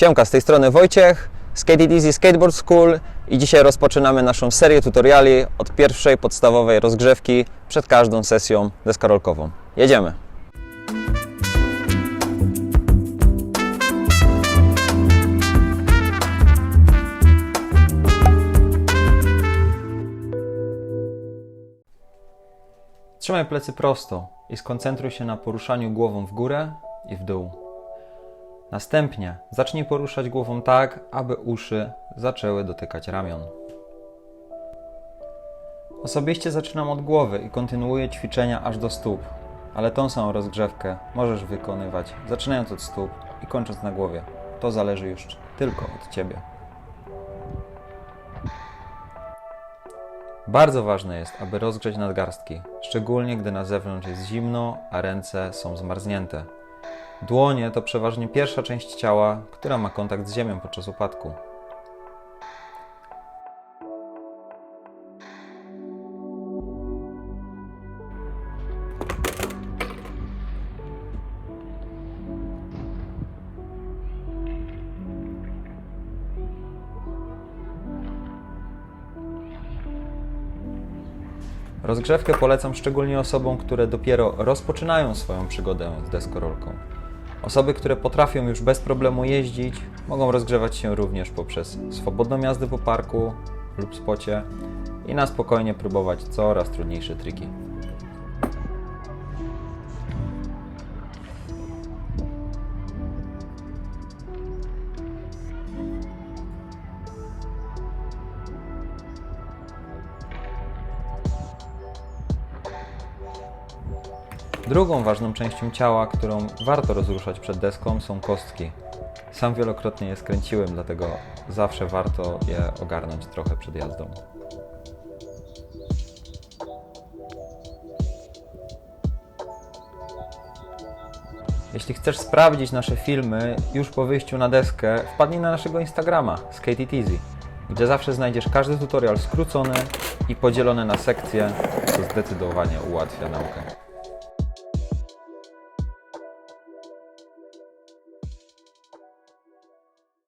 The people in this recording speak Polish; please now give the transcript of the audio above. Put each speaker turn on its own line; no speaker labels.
Siemka, z tej strony Wojciech, Skate It Easy Skateboard School i dzisiaj rozpoczynamy naszą serię tutoriali od pierwszej podstawowej rozgrzewki przed każdą sesją deskorolkową. Jedziemy! Trzymaj plecy prosto i skoncentruj się na poruszaniu głową w górę i w dół. Następnie zacznij poruszać głową tak, aby uszy zaczęły dotykać ramion. Osobiście zaczynam od głowy i kontynuuję ćwiczenia aż do stóp, ale tą samą rozgrzewkę możesz wykonywać zaczynając od stóp i kończąc na głowie. To zależy już tylko od Ciebie. Bardzo ważne jest, aby rozgrzeć nadgarstki, szczególnie gdy na zewnątrz jest zimno, a ręce są zmarznięte. Dłonie to przeważnie pierwsza część ciała, która ma kontakt z ziemią podczas upadku. Rozgrzewkę polecam szczególnie osobom, które dopiero rozpoczynają swoją przygodę z deskorolką. Osoby, które potrafią już bez problemu jeździć, mogą rozgrzewać się również poprzez swobodną jazdę po parku lub spocie i na spokojnie próbować coraz trudniejsze triki. Drugą ważną częścią ciała, którą warto rozruszać przed deską, są kostki. Sam wielokrotnie je skręciłem, dlatego zawsze warto je ogarnąć trochę przed jazdą. Jeśli chcesz sprawdzić nasze filmy już po wyjściu na deskę, wpadnij na naszego Instagrama Skate It gdzie zawsze znajdziesz każdy tutorial skrócony i podzielony na sekcje, co zdecydowanie ułatwia naukę.